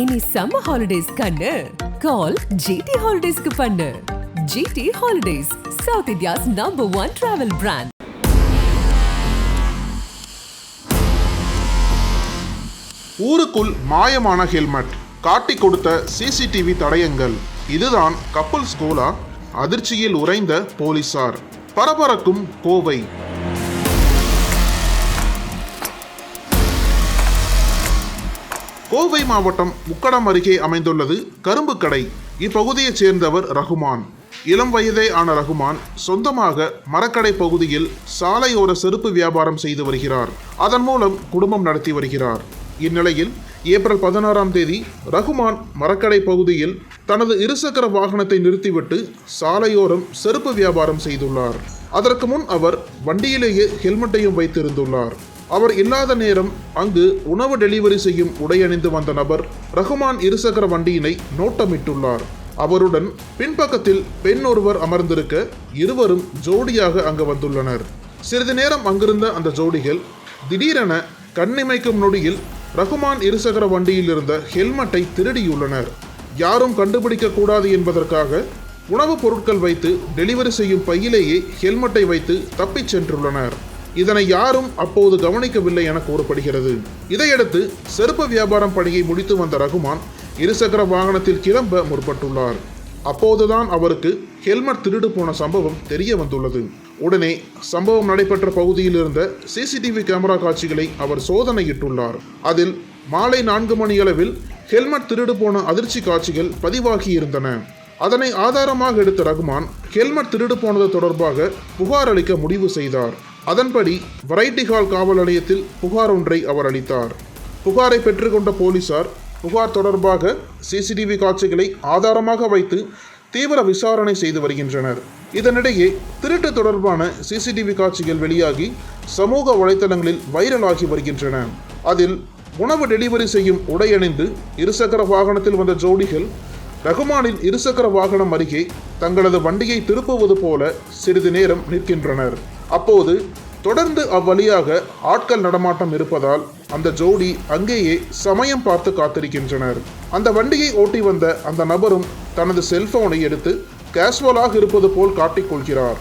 இனி summer holidays கண்ணு. Call GT ஹாலிடேஸ்க்கு பண்ணு. GT holidays South India's number one travel brand ஊருக்குள் மாயமான ஹெல்மெட். காட்டி கொடுத்த சிசிடிவி தடயங்கள். இதுதான் கப்பல் ஸ்கூலா அதிர்ச்சியில் உறைந்த போலீசார். பரபரக்கும் கோவை. கோவை மாவட்டம் முக்கடம் அருகே அமைந்துள்ளது கரும்பு கடை. இப்பகுதியைச் சேர்ந்தவர் ரகுமான். இளம் வயதே ஆன ரகுமான் சொந்தமாக மரக்கடை பகுதியில் சாலையோர செருப்பு வியாபாரம் செய்து வருகிறார். அதன் மூலம் குடும்பம் நடத்தி வருகிறார். இந்நிலையில் ஏப்ரல் பதினாறாம் தேதி ரகுமான் மரக்கடை பகுதியில் தனது இருசக்கர வாகனத்தை நிறுத்திவிட்டு சாலையோரம் செருப்பு வியாபாரம் செய்துள்ளார். அதற்கு முன் அவர் வண்டியிலேயே ஹெல்மெட்டையும் வைத்திருந்துள்ளார். அவர் இல்லாத நேரம் அங்கு உணவு டெலிவரி செய்யும் உடையணிந்து வந்த நபர் ரகுமான் இருசக்கர வண்டியினை நோட்டமிட்டுள்ளார். அவருடன் பின்பக்கத்தில் பெண் ஒருவர் அமர்ந்திருக்க இருவரும் ஜோடியாக அங்கு வந்துள்ளனர். சிறிது நேரம் அங்கிருந்த அந்த ஜோடிகள் திடீரென கண்ணிமைக்கும் நொடியில் ரகுமான் இருசக்கர வண்டியில் இருந்த ஹெல்மெட்டை திருடியுள்ளனர். யாரும் கண்டுபிடிக்க கூடாது என்பதற்காக உணவுப் பொருட்கள் வைத்து டெலிவரி செய்யும் பையிலேயே ஹெல்மெட்டை வைத்து தப்பிச் சென்றுள்ளனர். இதனை யாரும் அப்போது கவனிக்கவில்லை என கூறப்படுகிறது. இதையடுத்து செருப்பு வியாபாரம் பணியை முடித்து வந்த ரகுமான் இருசக்கர வாகனத்தில் கிளம்ப முற்பட்டுள்ளார். அப்போதுதான் அவருக்கு ஹெல்மெட் திருடு போன சம்பவம் தெரிய வந்துள்ளது. உடனே சம்பவம் நடைபெற்ற பகுதியில் இருந்த சிசிடிவி கேமரா காட்சிகளை அவர் சோதனையிட்டுள்ளார். அதில் மாலை நான்கு மணியளவில் ஹெல்மெட் திருடு போன அதிர்ச்சி காட்சிகள் பதிவாகி இருந்தன. அதனை ஆதாரமாக எடுத்த ரகுமான் ஹெல்மெட் திருடு போனது தொடர்பாக புகார் அளிக்க முடிவு செய்தார். அதன்படி வெரைட்டி ஹால் காவல் நிலையத்தில் புகார் ஒன்றை அவர் அளித்தார். புகாரை பெற்றுக்கொண்ட போலீசார் புகார் தொடர்பாக சிசிடிவி காட்சிகளை ஆதாரமாக வைத்து தீவிர விசாரணை செய்து வருகின்றனர். இதனிடையே திருட்டு தொடர்பான சிசிடிவி காட்சிகள் வெளியாகி சமூக வலைதளங்களில் வைரலாகி வருகின்றன. அதில் உணவு டெலிவரி செய்யும் உடையணிந்து இருசக்கர வாகனத்தில் வந்த ஜோடிகள் ரகுமானின் இருசக்கர வாகனம் அருகே தங்களது வண்டியை திருப்புவது போல சிறிது நேரம் நிற்கின்றனர். அப்போது தொடர்ந்து அவ்வழியாக ஆட்கள் நடமாட்டம் இருப்பதால் அந்த ஜோடி அங்கேயே சமயம் பார்த்து காத்திருக்கின்றனர். அந்த வண்டியை ஓட்டி வந்த அந்த நபரும் தனது செல்போனை எடுத்து கேஷுவலாக இருப்பது போல் காட்டிக்கொள்கிறார்.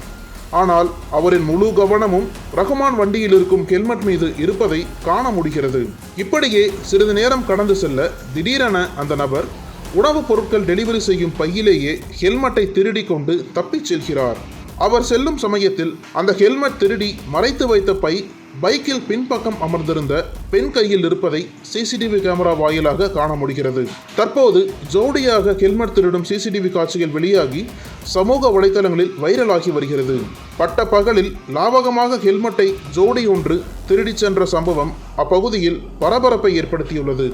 ஆனால் அவரின் முழு கவனமும் ரகுமான் வண்டியில் இருக்கும் ஹெல்மெட் மீது இருப்பதை காண முடிகிறது. இப்படியே சிறிது நேரம் கடந்து செல்ல திடீரென அந்த நபர் உணவுப் பொருட்கள் டெலிவரி செய்யும் பையிலேயே ஹெல்மெட்டை திருடி கொண்டு தப்பிச் செல்கிறார். அவர் செல்லும் சமயத்தில் அந்த ஹெல்மெட் திருடி மறைத்து வைத்த பை பைக்கில் பின்பக்கம் அமர்ந்திருந்த பெண் கையில் இருப்பதை சிசிடிவி கேமரா வாயிலாக காண முடிகிறது. தற்போது ஜோடியாக ஹெல்மெட் திருடும் சிசிடிவி காட்சிகள் வெளியாகி சமூக வலைதளங்களில் வைரலாகி வருகிறது. பட்ட பகலில் லாவகமாக ஹெல்மெட்டை ஜோடி ஒன்று திருடிச் சென்ற சம்பவம் அப்பகுதியில் பரபரப்பை ஏற்படுத்தியுள்ளது.